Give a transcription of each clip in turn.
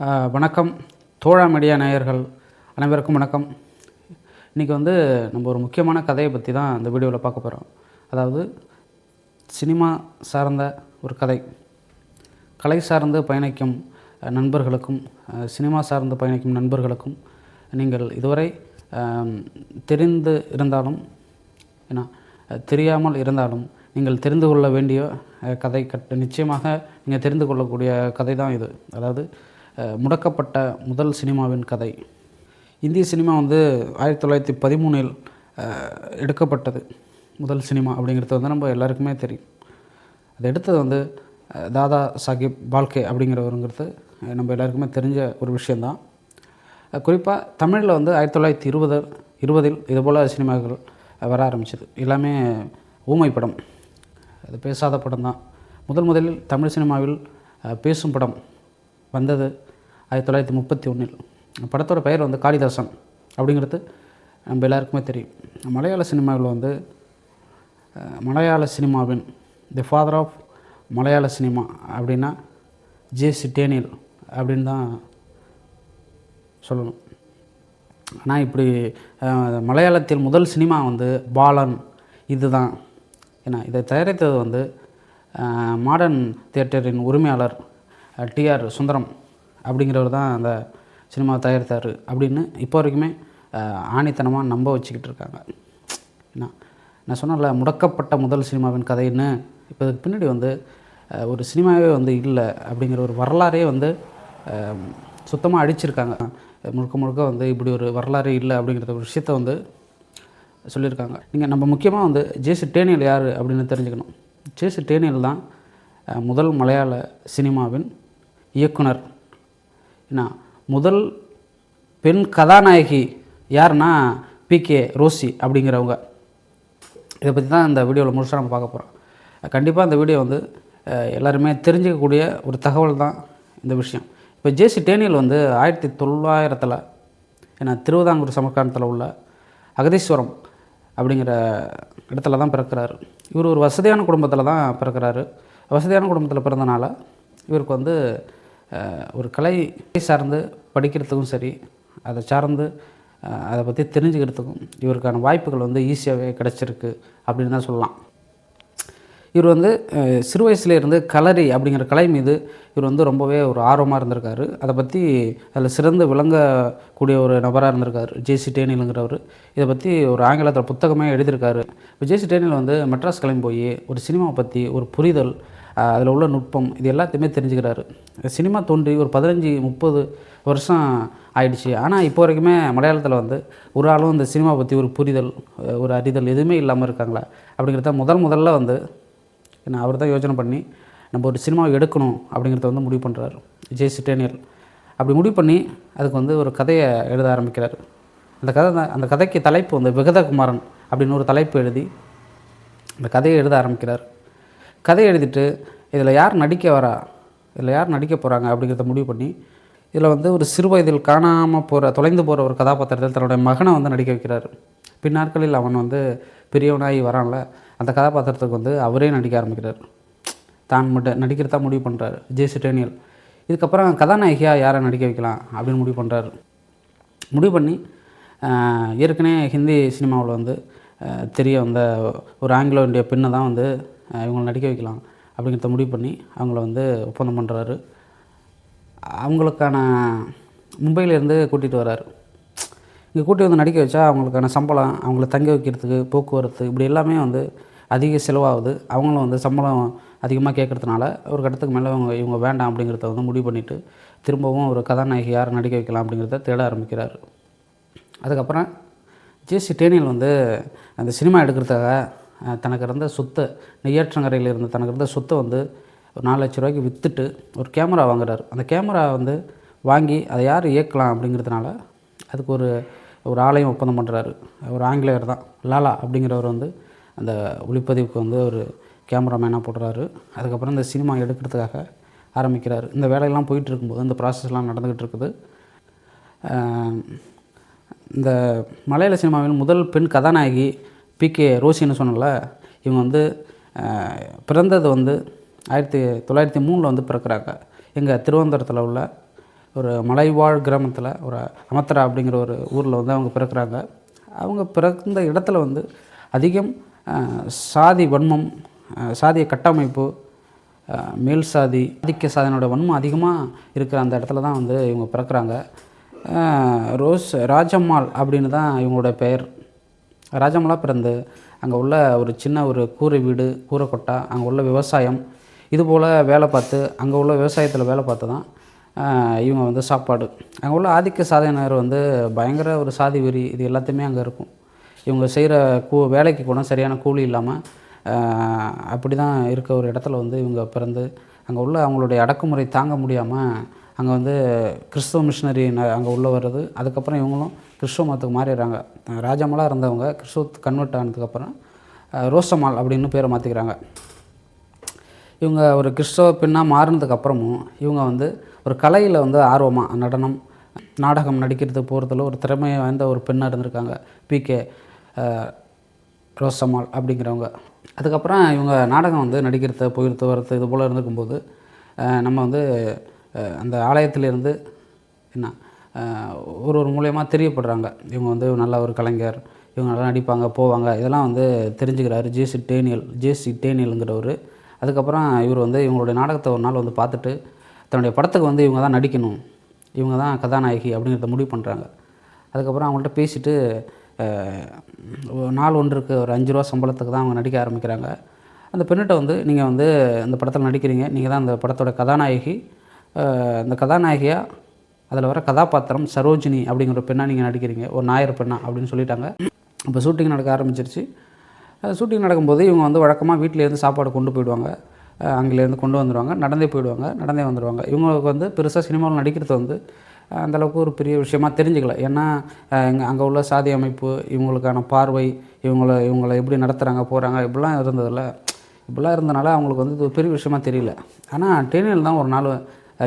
வணக்கம். தோழா மீடியா நேயர்கள் அனைவருக்கும் வணக்கம். இன்றைக்கி வந்து நம்ம ஒரு முக்கியமான கதையை பற்றி தான் இந்த வீடியோவில் பார்க்க போகிறோம் அதாவது சினிமா சார்ந்த ஒரு கதை. கலை சார்ந்து பயணிக்கும் நண்பர்களுக்கும் சினிமா சார்ந்து பயணிக்கும் நண்பர்களுக்கும் நீங்கள் இதுவரை தெரிந்து இருந்தாலும் ஏன்னா தெரியாமல் இருந்தாலும் நீங்கள் தெரிந்து கொள்ள வேண்டிய கதை கட் நிச்சயமாக நீங்கள் தெரிந்து கொள்ளக்கூடிய கதை தான் இது. அதாவது முடக்கப்பட்ட முதல் சினிமாவின் கதை. இந்திய சினிமா வந்து ஆயிரத்தி தொள்ளாயிரத்தி பதிமூணில் எடுக்கப்பட்டது. முதல் சினிமா அப்படிங்கிறது வந்து நம்ம எல்லாருக்குமே தெரியும். அது எடுத்தது வந்து தாதா சாஹிப் பால்கே அப்படிங்கிறவருங்கிறது நம்ம எல்லாருக்குமே தெரிஞ்ச ஒரு விஷயந்தான் குறிப்பாக தமிழில் வந்து ஆயிரத்தி தொள்ளாயிரத்தி இருபது இருபதில் இதுபோல் சினிமாக்கள் வர ஆரம்பிச்சது. எல்லாமே ஊமை படம். அது பேசாத படம் தான் முதல் முதலில் தமிழ் சினிமாவில் பேசும் படம் வந்தது ஆயிரத்தி தொள்ளாயிரத்தி முப்பத்தி ஒன்றில் படத்தோட பெயர் வந்து காளிதாசன் அப்படிங்கிறது நம்ம எல்லாருக்குமே தெரியும். மலையாள சினிமாவில் வந்து மலையாள சினிமாவின் தி ஃபாதர் ஆஃப் மலையாள சினிமா அப்படின்னா ஜே சிட்டேனியல் அப்படின்னு தான் சொல்லணும். ஆனால் இப்படி மலையாளத்தில் முதல் சினிமா வந்து பாலன் இதுதான். ஏன்னா இதை தயாரித்தது வந்து மாடர்ன் தியேட்டரின் உரிமையாளர் டிஆர் சுந்தரம். அப்படிங்கிறவர் தான் அந்த சினிமாவை தயாரித்தார் அப்படின்னு இப்போ வரைக்குமே ஆணித்தனமாக நம்ப வச்சுக்கிட்டு இருக்காங்க. என்ன நான் சொன்னல முடக்கப்பட்ட முதல் சினிமாவின் கதைன்னு. இப்போ இதுக்கு பின்னாடி வந்து ஒரு சினிமாவே வந்து இல்லை அப்படிங்கிற ஒரு வரலாறே வந்து சுத்தமாக அடிச்சிருக்காங்க முழுக்க முழுக்க வந்து இப்படி ஒரு வரலாறு இல்லை அப்படிங்கிற ஒரு விஷயத்த வந்து சொல்லியிருக்காங்க. நீங்கள் நம்ம முக்கியமாக வந்து ஜேசு டேனியல் யார் அப்படின்னு தெரிஞ்சுக்கணும். ஜேசு டேனியல் தான் முதல் மலையாள சினிமாவின் இயக்குனர். என்ன முதல் பெண் கதாநாயகி யாருன்னா பிகே ரோசி அப்படிங்கிறவங்க. இதை பற்றி தான் இந்த வீடியோவில் முழுசாக நம்ம பார்க்க போகிறோம் கண்டிப்பாக இந்த வீடியோ வந்து எல்லாருமே தெரிஞ்சிக்கக்கூடிய ஒரு தகவல் தான் இந்த விஷயம். இப்போ ஜேசி டேனியல் வந்து ஆயிரத்தி தொள்ளாயிரத்தில் ஏன்னா திருவிதாங்கூர் சமஸ்தானத்தில் உள்ள அகதீஸ்வரம் அப்படிங்கிற இடத்துல தான் பிறக்கிறாரு. இவர் ஒரு வசதியான குடும்பத்தில் தான் பிறக்கிறாரு. வசதியான குடும்பத்தில் பிறந்தனால இவருக்கு வந்து ஒரு கலை சார்ந்து படிக்கிறதுக்கும் சரி அதை சார்ந்து அதை பற்றி தெரிஞ்சுக்கிறதுக்கும் இவருக்கான வாய்ப்புகள் வந்து ஈஸியாகவே கிடச்சிருக்கு அப்படின்னு தான் சொல்லலாம். இவர் வந்து சிறு வயசுலேருந்து கலரி அப்படிங்கிற கலை மீது இவர் வந்து ரொம்பவே ஒரு ஆர்வமாக இருந்திருக்காரு. அதை பற்றி அதில் சிறந்து விளங்கக்கூடிய ஒரு நபராக இருந்திருக்காரு ஜேசி டேனியலுங்கிறவர். இதை பற்றி ஒரு ஆங்கிலத்தில் புத்தகமே எழுதியிருக்காரு. இப்போ ஜேசி டேனியல் வந்து மெட்ராஸ் கிளம்பி போய் ஒரு சினிமாவை பற்றி ஒரு புரிதல் அதில் உள்ள நுட்பம் இது எல்லாத்தையுமே தெரிஞ்சுக்கிறாரு. சினிமா தோன்றி ஒரு பதினஞ்சு முப்பது வருஷம் ஆயிடுச்சு. ஆனால் இப்போ வரைக்குமே மலையாளத்தில் வந்து ஒரு ஆளும் இந்த சினிமா பற்றி ஒரு புரிதல் ஒரு அறிதல் எதுவுமே இல்லாமல் இருக்காங்களா? அப்படிங்கிறத முதல் முதல்ல வந்து நான் அவர் தான் யோசனை பண்ணி நம்ம ஒரு சினிமாவை எடுக்கணும் அப்படிங்கிறத வந்து முடிவு பண்ணுறாரு ஜெய் சிட்டேனியல். அப்படி முடிவு பண்ணி அதுக்கு வந்து ஒரு கதையை எழுத ஆரம்பிக்கிறார். அந்த கதை தான் அந்த கதைக்கு தலைப்பு வந்து விகதகுமாரன் அப்படின்னு ஒரு தலைப்பு எழுதி அந்த கதையை எழுத ஆரம்பிக்கிறார். கதை எழுதிட்டு இதில் யார் நடிக்க வரா? இதில் யார் நடிக்க போகிறாங்க அப்படிங்கிறத முடிவு பண்ணி இதில் வந்து ஒரு சிறு வயதில் காணாமல் போகிற தொலைந்து போகிற ஒரு கதாபாத்திரத்தில் தன்னுடைய மகனை வந்து நடிக்க வைக்கிறார். பின்னாட்களில் அவன் வந்து பெரியவனாகி வரான்ல அந்த கதாபாத்திரத்துக்கு வந்து அவரே நடிக்க ஆரம்பிக்கிறார். தான் மட்டும் நடிக்கிறதா முடிவு பண்ணுறாரு ஜேசி டேனியல். இதுக்கப்புறம் கதாநாயகியாக யாரை நடிக்க வைக்கலாம் அப்படின்னு முடிவு பண்ணுறாரு முடிவு பண்ணி ஏற்கனவே ஹிந்தி சினிமாவில் வந்து தெரிய வந்த ஒரு ஆங்கிலோ இந்திய பெண்ணை தான் வந்து இவங்களை நடிக்க வைக்கலாம் அப்படிங்கிறத முடிவு பண்ணி அவங்கள வந்து ஒப்பந்தம் பண்ணுறாரு அவங்களுக்கான மும்பையிலேருந்து கூட்டிகிட்டு வராரு. இங்கே கூட்டி வந்து நடிக்க வச்சா அவங்களுக்கான சம்பளம் அவங்கள தங்க வைக்கிறதுக்கு போக்குவரத்து இப்படி எல்லாமே வந்து அதிக செலவாகுது. அவங்களும் வந்து சம்பளம் அதிகமாக கேட்குறதுனால ஒரு கட்டத்துக்கு மேலே இவங்க இவங்க வேண்டாம் அப்படிங்கிறத வந்து முடிவு பண்ணிவிட்டு திரும்பவும் ஒரு கதாநாயகி யாரை நடிக்க வைக்கலாம் அப்படிங்கிறத தேட ஆரம்பிக்கிறார். அதுக்கப்புறம் ஜேசி டேனியல் வந்து அந்த சினிமா எடுக்கிறதுக்காக தனக்கு இருந்த சொத்தை நெய்யாற்றங்கரையில் இருந்த தனக்கு இருந்த சொத்தை வந்து ஒரு நாலு லட்ச ரூபாய்க்கு விற்றுட்டு ஒரு கேமரா வாங்குறாரு. அந்த கேமரா வந்து வாங்கி அதை யார் இயக்கலாம் அப்படிங்கிறதுனால அதுக்கு ஒரு ஒரு ஆலயம் ஒப்பந்தம் பண்ணுறாரு ஒரு ஆங்கிலேயர் தான். லாலா அப்படிங்கிறவர் வந்து அந்த ஒளிப்பதிவுக்கு வந்து ஒரு கேமராமேனாக போடுறாரு. அதுக்கப்புறம் இந்த சினிமா எடுக்கிறதுக்காக ஆரம்பிக்கிறார். இந்த வேலையெல்லாம் போயிட்டு இருக்கும்போது இந்த ப்ராசஸ்லாம் நடந்துக்கிட்டு இருக்குது இந்த மலையாள சினிமாவின் முதல் பெண் கதாநாயகி பிகே ரோசின்னு சொன்னல இவங்க வந்து பிறந்தது வந்து ஆயிரத்தி தொள்ளாயிரத்தி மூணில் வந்து பிறக்கிறாங்க. எங்கள் திருவனந்தபுரத்தில் உள்ள ஒரு மலைவாழ் கிராமத்தில் ஒரு அமத்ரா அப்படிங்கிற ஒரு ஊரில் வந்து அவங்க பிறக்கிறாங்க. அவங்க பிறந்த இடத்துல வந்து அதிகம் சாதி வன்மம் சாதிய கட்டமைப்பு மேல் சாதி ஆதிக்க சாதனோட வன்மம் அதிகமாக இருக்கிற அந்த இடத்துல தான் வந்து இவங்க பிறக்கிறாங்க. ரோஸ் ராஜம்மாள் அப்படின்னு தான் இவங்களோட பெயர். ராஜமலா பிறந்து அங்கே உள்ள ஒரு சின்ன ஒரு கூரை வீடு கூரை கொட்டா அங்கே உள்ள விவசாயம் இது போல் வேலை பார்த்து அங்கே உள்ள விவசாயத்தில் வேலை பார்த்து தான் இவங்க வந்து சாப்பாடு. அங்கே உள்ள ஆதிக்க சாதனையினர் வந்து பயங்கர ஒரு சாதி வெறி இது எல்லாத்தையுமே அங்கே இருக்கும். இவங்க செய்கிற கூ வேலைக்கு கூட சரியான கூலி இல்லாமல் அப்படி தான் இருக்க ஒரு இடத்துல வந்து இவங்க பிறந்து அங்கே உள்ள அவங்களுடைய அடக்குமுறை தாங்க முடியாமல் அங்கே வந்து கிறிஸ்தவ மிஷினரி அங்கே உள்ளே வர்றது. அதுக்கப்புறம் இவங்களும் கிறிஸ்தவ மதத்துக்கு மாறிடுறாங்க. ராஜாமலாக இருந்தவங்க கிறிஸ்தவத்துக்கு கன்வெர்ட் ஆனதுக்கப்புறம் ரோசமால் அப்படின்னு பேரை மாற்றிக்கிறாங்க இவங்க ஒரு கிறிஸ்தவ பெண்ணாக மாறினதுக்கப்புறமும் இவங்க வந்து ஒரு கலையில் வந்து ஆர்வமாக நடனம் நாடகம் நடிக்கிறது போகிறதுல ஒரு திறமையை வாய்ந்த ஒரு பெண்ணாக இருந்திருக்காங்க. பிகே ரோசமால் அப்படிங்கிறவங்க. அதுக்கப்புறம் இவங்க நாடகம் வந்து நடிக்கிறது போகிறது வரது இது போல் இருந்திருக்கும்போது நம்ம வந்து அந்த ஆலயத்திலேருந்து என்ன ஒரு ஒரு மூலியமாக தெரியப்படுறாங்க. இவங்க வந்து நல்ல ஒரு கலைஞர் இவங்க நல்லா நடிப்பாங்க போவாங்க. இதெல்லாம் வந்து தெரிஞ்சுக்கிறாரு ஜேசி டேனியல் ஜேசி டேனியலுங்கிறவர். அதுக்கப்புறம் இவர் வந்து இவங்களுடைய நாடகத்தை ஒரு நாள் வந்து பார்த்துட்டு தன்னுடைய படத்துக்கு வந்து இவங்க தான் நடிக்கணும் இவங்க தான் கதாநாயகி அப்படிங்கிறத முடிவு பண்ணுறாங்க அதுக்கப்புறம் அவங்கள்ட்ட பேசிட்டு நாள் ஒன்றுக்கு ஒரு அஞ்சு ரூபா சம்பளத்துக்கு தான் அவங்க நடிக்க ஆரம்பிக்கிறாங்க. அந்த பெண்ணிட்ட வந்து நீங்கள் வந்து அந்த படத்தில் நடிக்கிறீங்க நீங்கள் தான் அந்த படத்தோட கதாநாயகி அந்த இந்த கதாநாயகியாக அதில் வர கதாபாத்திரம் சரோஜினி அப்படிங்கிற பெண்ணாக நீங்கள் நடிக்கிறீங்க. ஒரு நாயர் பெண்ணா அப்படின்னு சொல்லிட்டாங்க. இப்போ ஷூட்டிங் நடக்க ஆரம்பிச்சிருச்சு. ஷூட்டிங் நடக்கும்போது இவங்க வந்து வழக்கமாக வீட்டிலேருந்து சாப்பாடு கொண்டு போயிடுவாங்க. அங்கேருந்து கொண்டு வந்துடுவாங்க நடந்தே போயிடுவாங்க. நடந்தே வந்துடுவாங்க இவங்களுக்கு வந்து பெருசாக சினிமாவில் நடிக்கிறது வந்து அந்தளவுக்கு அந்த அளவுக்கு ஒரு பெரிய விஷயமா தெரிஞ்சுக்கல. ஏன்னா அங்கே உள்ள சாதி அமைப்பு இவங்களுக்கான பார்வை இவங்கள இவங்களை எப்படி நடத்துகிறாங்க போகிறாங்க இப்படிலாம் இருந்ததில்ல. இப்படிலாம் இருந்தனால அவங்களுக்கு வந்து இது பெரிய விஷயமா தெரியல. ஆனால் டேனியல் தான் ஒரு நாள்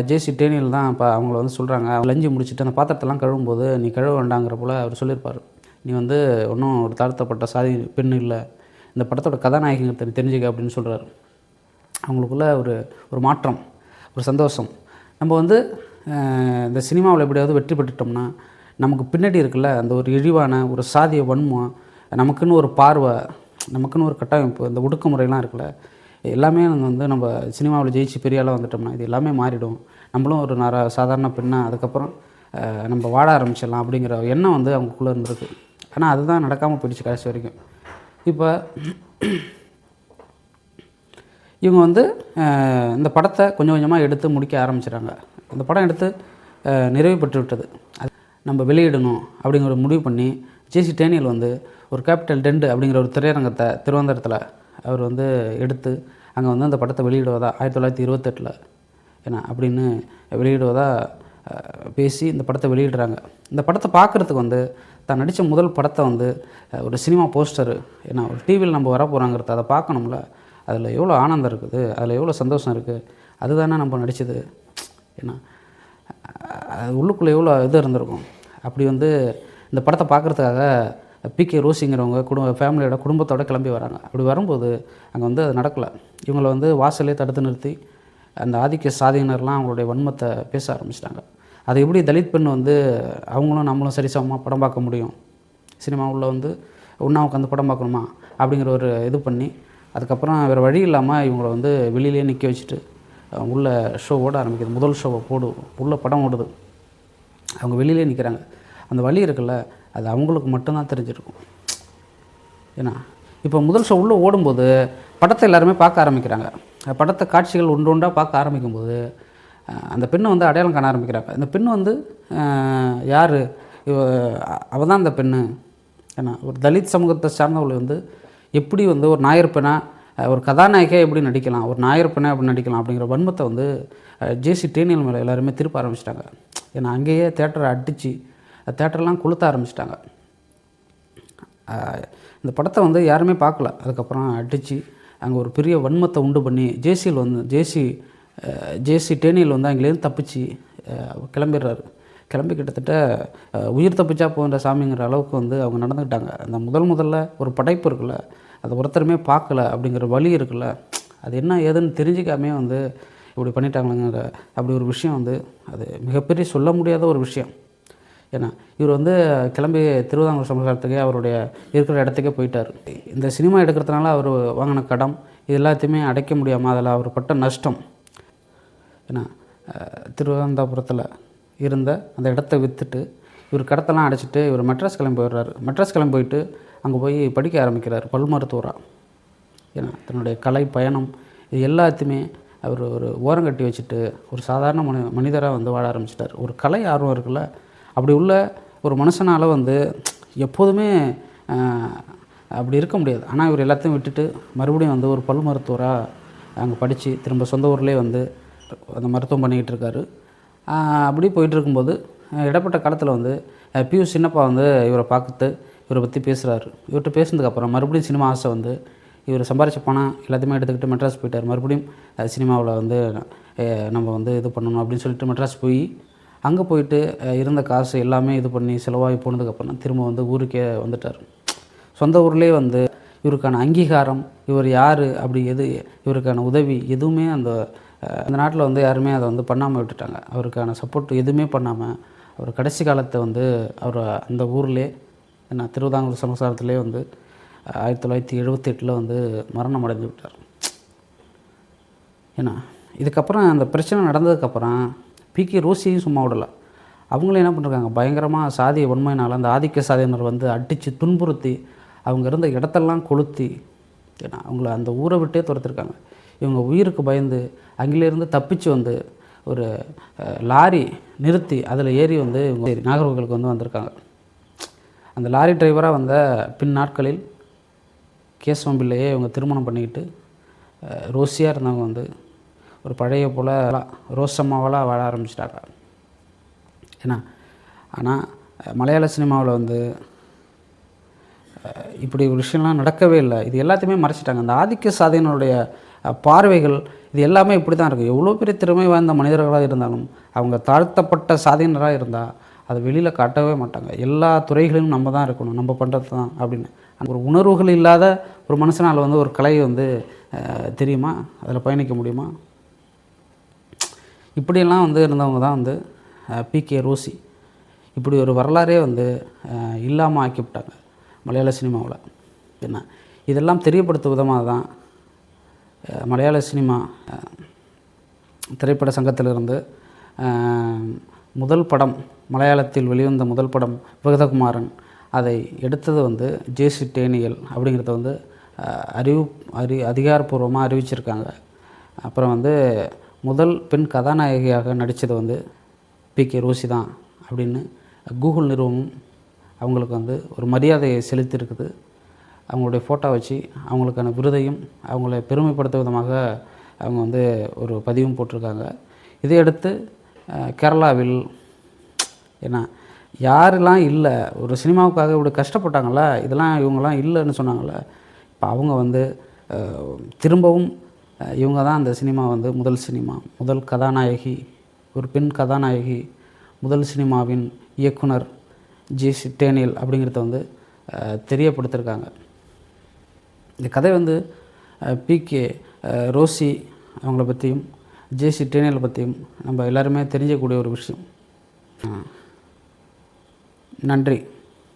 ஜேசி டேனியல் தான் இப்போ அவங்கள வந்து சொல்கிறாங்க லஞ்சு முடிச்சுட்டு அந்த பாத்திரத்தெல்லாம் கழுவும்போது நீ கழுவ வேண்டாங்கிற போல் அவர் சொல்லியிருப்பார். நீ வந்து ஒன்றும் ஒரு தாழ்த்தப்பட்ட சாதி பெண் இல்லை. இந்த படத்தோட கதாநாயகிங்கிறத தெரிஞ்சுக்க அப்படின்னு சொல்கிறாரு அவங்களுக்குள்ள ஒரு ஒரு மாற்றம் ஒரு சந்தோஷம். நம்ம வந்து இந்த சினிமாவில் எப்படியாவது வெற்றி பெற்றுட்டோம்னா நமக்கு பின்னாடி இருக்குல்ல அந்த ஒரு இழிவான ஒரு சாதிய வன்மம் நமக்குன்னு ஒரு பார்வை நமக்குன்னு ஒரு கட்டமைப்பு இந்த ஒடுக்குமுறைலாம் இருக்குல்ல எல்லாமே நாங்கள் வந்து நம்ம சினிமாவில் ஜெயிச்சு பெரிய ஆளாக வந்துட்டோம்னா இது எல்லாமே மாறிடும். நம்மளும் ஒரு நர சாதாரண பெண்ணாக அதுக்கப்புறம் நம்ம வாழ ஆரம்பிச்சிடலாம் அப்படிங்கிற எண்ணம் வந்து அவங்களுக்குள்ளே இருந்திருக்கு. ஆனால் அதுதான் நடக்காமல் போயிடுச்சு கடைசி வரைக்கும். இப்போ இவங்க வந்து இந்த படத்தை கொஞ்சம் கொஞ்சமாக எடுத்து முடிக்க ஆரம்பிச்சிடுறாங்க. இந்த படம் எடுத்து நிறைவு பெற்று விட்டது அது நம்ம வெளியிடணும் அப்படிங்கிற முடிவு பண்ணி ஜேசி டேனியல் வந்து ஒரு கேபிட்டல் டென்ட் அப்படிங்கிற ஒரு திரையரங்கத்தை திருவனந்தபுரத்தில் அவர் வந்து எடுத்து அங்கே வந்து அந்த படத்தை வெளியிடுவதா? ஆயிரத்தி தொள்ளாயிரத்தி இருபத்தெட்டில். ஏன்னா அப்படின்னு வெளியிடுவதா பேசி இந்த படத்தை வெளியிடுறாங்க. இந்த படத்தை பார்க்குறதுக்கு வந்து தான் நடித்த முதல் படத்தை வந்து ஒரு சினிமா போஸ்டரு ஏன்னா ஒரு டிவியில் நம்ம வர போகிறாங்கிறத அதை பார்க்கணும்ல. அதில் எவ்வளோ ஆனந்தம் இருக்குது அதில் எவ்வளோ சந்தோஷம் இருக்குது அதுதானே நம்ம நடித்தது ஏன்னா அது உள்ளுக்குள்ளே எவ்வளோ இது இருந்திருக்கும். அப்படி வந்து இந்த படத்தை பார்க்குறதுக்காக பிகே ரோசிங்கிறவங்க குடும்ப ஃபேமிலியோட குடும்பத்தோட கிளம்பி வராங்க. அப்படி வரும்போது அங்கே வந்து அது நடக்கலை. இவங்களை வந்து வாசலே தடுத்து நிறுத்தி அந்த ஆதிக்க சாதியினர்லாம் அவங்களுடைய வன்மத்தை பேச ஆரம்பிச்சிட்டாங்க. அது எப்படி தலித் பெண் வந்து அவங்களும் நம்மளும் சரிசமமாக படம் பார்க்க முடியும்? சினிமாவில் வந்து ஒன்றா உட்காந்து படம் பார்க்கணுமா? அப்படிங்கிற ஒரு இது பண்ணி அதுக்கப்புறம் வேறு வழி இல்லாமல் இவங்கள வந்து வெளியிலேயே நிற்க வச்சுட்டு உள்ள ஷோ ஓட ஆரம்பிக்குது. முதல் ஷோவை போடு உள்ள படம் ஓடுது. அவங்க வெளியிலே நிற்கிறாங்க அந்த வழி இருக்குல்ல அது அவங்களுக்கு மட்டும்தான் தெரிஞ்சிருக்கும். ஏன்னா இப்போ முதல் ஷோ உள்ளே ஓடும்போது படத்தை எல்லாருமே பார்க்க ஆரம்பிக்கிறாங்க. படத்தை காட்சிகள் ஒன்று ஒன்றாக பார்க்க ஆரம்பிக்கும்போது அந்த பெண்ணை வந்து அடையாளம் காண ஆரம்பிக்கிறாங்க. இந்த பெண் வந்து யார்? அவள் தான் அந்த பெண்ணு. ஏன்னா ஒரு தலித் சமூகத்தை சார்ந்தவளை வந்து எப்படி வந்து ஒரு நாயர் பெண்ணாக ஒரு கதாநாயகியாக எப்படி நடிக்கலாம் ஒரு நாயர் பெண்ணாக எப்படி நடிக்கலாம் அப்படிங்கிற வன்மத்தை வந்து ஜேசி டேனியல் மேலே எல்லாருமே திருப்ப ஆரம்பிச்சிட்டாங்க. ஏன்னா அங்கேயே தேட்டரை அடித்து தேட்டர்லாம் கொளுத்த ஆரம்பிச்சிட்டாங்க. இந்த படத்தை வந்து யாருமே பார்க்கல. அதுக்கப்புறம் அடித்து அங்கே ஒரு பெரிய வன்மத்தை உண்டு பண்ணி ஜேசியில் வந்து ஜேசி ஜேசி டேனியில் வந்து அங்கேருந்து தப்பிச்சு கிளம்பிடுறாரு. கிளம்பி கிட்டத்தட்ட உயிர் தப்பிச்சா போன்ற சாமிங்கிற அளவுக்கு வந்து அவங்க நடந்துக்கிட்டாங்க. அந்த முதல் முதல்ல ஒரு படைப்பு இருக்குல்ல அதை ஒருத்தருமே பார்க்கல அப்படிங்கிற வழி இருக்குல்ல அது என்ன ஏதுன்னு தெரிஞ்சிக்காமே வந்து இப்படி பண்ணிட்டாங்களேங்கிற அப்படி ஒரு விஷயம் வந்து அது மிகப்பெரிய சொல்ல முடியாத ஒரு விஷயம். ஏன்னா இவர் வந்து கிளம்பி திருவிதாங்கூர் சமஸ்காரத்துக்கே அவருடைய இருக்கிற இடத்துக்கே போயிட்டார். இந்த சினிமா எடுக்கிறதுனால அவர் வாங்கின கடம் இது எல்லாத்தையுமே அடைக்க முடியாமல் அதில் அவர் பட்ட நஷ்டம். ஏன்னா திருவனந்தபுரத்தில் இருந்த அந்த இடத்த விற்றுட்டு இவர் கடத்தெல்லாம் அடைச்சிட்டு இவர் மெட்ராஸ் கிளம்பி போயிடுறாரு. மெட்ராஸ் கிளம்பி போயிட்டு அங்கே போய் படிக்க ஆரம்பிக்கிறார் பல் மருத்துவராக ஏன்னா தன்னுடைய கலை பயணம் இது எல்லாத்தையுமே அவர் ஒரு ஓரங்கட்டி வச்சுட்டு ஒரு சாதாரண மனி மனிதராக வந்து வாழ ஆரம்பிச்சிட்டார். ஒரு கலை ஆர்வம் இருக்குல்ல அப்படி உள்ள ஒரு மனுஷனால் வந்து எப்போதுமே அப்படி இருக்க முடியாது. ஆனால் இவர் எல்லாத்தையும் விட்டுட்டு மறுபடியும் வந்து ஒரு பல் மருத்துவராக அங்கே படித்து திரும்ப சொந்த ஊர்லேயே வந்து அந்த மருத்துவம் பண்ணிக்கிட்டு இருக்காரு. அப்படி போயிட்டு இருக்கும்போது இடைப்பட்ட காலத்தில் வந்து அஹ், பியூ சின்னப்பா வந்து இவரை பார்த்து இவரை பற்றி பேசுகிறாரு இவர்கிட்ட பேசினதுக்கப்புறம் மறுபடியும் சினிமா ஆசை வந்து இவர் சம்பாரிச்ச பணம் எல்லாத்தையுமே எடுத்துக்கிட்டு மெட்ராஸ் போயிட்டார். மறுபடியும் சினிமாவில் வந்து நம்ம வந்து இது பண்ணணும் அப்படின்னு சொல்லிட்டு மெட்ராஸ் போய் அங்கே போயிட்டு இருந்த காசு எல்லாமே இது பண்ணி செலவாகி போனதுக்கப்புறம் திரும்ப வந்து ஊருக்கே வந்துட்டார். சொந்த ஊர்லேயே வந்து இவருக்கான அங்கீகாரம் இவர் யார் அப்படி எது இவருக்கான உதவி எதுவுமே அந்த அந்த நாட்டில் வந்து யாருமே அதை வந்து பண்ணாமல் விட்டுட்டாங்க. அவருக்கான சப்போர்ட் எதுவுமே பண்ணாமல் அவர் கடைசி காலத்தை வந்து அவர் அந்த ஊர்லேயே என்ன திருவிதாங்கூர் சமசாரத்திலே வந்து ஆயிரத்தி தொள்ளாயிரத்தி எழுபத்தெட்டில் வந்து மரணம் அடைஞ்சு விட்டார். ஏன்னா இதுக்கப்புறம் அந்த பிரச்சனை நடந்ததுக்கப்புறம் பிகே ரோசியையும் சும்மா விடல. அவங்களும் என்ன பண்ணிருக்காங்க? பயங்கரமாக சாதிய வன்மையினால் அந்த ஆதிக்க சாதியினர் வந்து அடித்து துன்புறுத்தி அவங்க இருந்த இடத்தெல்லாம் கொளுத்தி ஏன்னா அவங்கள அந்த ஊரை விட்டே துரத்திருக்காங்க. இவங்க உயிருக்கு பயந்து அங்கிலேருந்து தப்பிச்சு வந்து ஒரு லாரி நிறுத்தி அதில் ஏறி வந்து இவங்க நாகர்கோவிலுக்கு வந்து வந்திருக்காங்க. அந்த லாரி டிரைவராக வந்த பின் நாட்களில் கேசவம்பிள்ளையே இவங்க திருமணம் பண்ணிக்கிட்டு ரோசியாக இருந்தவங்க வந்து ஒரு பழைய போல் ரோசமாவெல்லாம் வாழ ஆரம்பிச்சிட்டாங்க. ஏன்னா ஆனால் மலையாள சினிமாவில் வந்து இப்படி ஒரு விஷயம்லாம் நடக்கவே இல்லை. இது எல்லாத்தையுமே மறைச்சிட்டாங்க. அந்த ஆதிக்க சாதியினுடைய பார்வைகள் இது எல்லாமே இப்படி தான் இருக்குது எவ்வளோ பெரிய திறமை வாய்ந்த மனிதர்களாக இருந்தாலும் அவங்க தாழ்த்தப்பட்ட சாதியினராக இருந்தால் அதை வெளியில் காட்டவே மாட்டாங்க. எல்லா துறைகளிலும் நம்ம தான் இருக்கணும். நம்ம பண்ணுறது தான் அப்படின்னு. ஒரு உணர்வுகள் இல்லாத ஒரு மனுஷனால் வந்து ஒரு கலை வந்து தெரியுமா? அதில் பயணிக்க முடியுமா? இப்படியெல்லாம் வந்து இருந்தவங்க தான் வந்து பிகே ரோசி. இப்படி ஒரு வரலாறே வந்து இல்லாமல் ஆக்கிவிட்டாங்க மலையாள சினிமாவில். என்ன? இதெல்லாம் தெரியப்படுத்தும் விதமாக தான் மலையாள சினிமா திரைப்பட சங்கத்திலிருந்து முதல் படம் மலையாளத்தில் வெளிவந்த முதல் படம் விகதகுமாரன் அதை எடுத்தது வந்து ஜேசி டேனியல் அப்படிங்கிறத வந்து அறிவு அறி அதிகாரப்பூர்வமாக அறிவிச்சிருக்காங்க. அப்புறம் வந்து முதல் பெண் கதாநாயகியாக நடித்தது வந்து பிகே ரோசி தான் அப்படின்னு கூகுள் நிறுவனம் அவங்களுக்கு வந்து ஒரு மரியாதையை செலுத்தியிருக்குது. அவங்களுடைய ஃபோட்டோ வச்சு அவங்களுக்கான விருதையும் அவங்கள பெருமைப்படுத்தும் விதமாக அவங்க வந்து ஒரு பதிவும் போட்டிருக்காங்க. இதையடுத்து கேரளாவில் ஏன்னா யாரெல்லாம் இல்லை ஒரு சினிமாவுக்காக இப்படி கஷ்டப்பட்டாங்களா இதெல்லாம் இவங்கெல்லாம் இல்லைன்னு சொன்னாங்கள்ல இப்போ அவங்க வந்து திரும்பவும் இவங்க தான் அந்த சினிமா வந்து முதல் சினிமா. முதல் கதாநாயகி ஒரு பெண் கதாநாயகி முதல் சினிமாவின் இயக்குனர் ஜி சி அப்படிங்கிறத வந்து தெரியப்படுத்திருக்காங்க. இந்த கதை வந்து பிகே ரோசி அவங்கள பற்றியும் ஜேசி டேனியலை பற்றியும் நம்ம எல்லாருமே தெரிஞ்சக்கூடிய ஒரு விஷயம். நன்றி.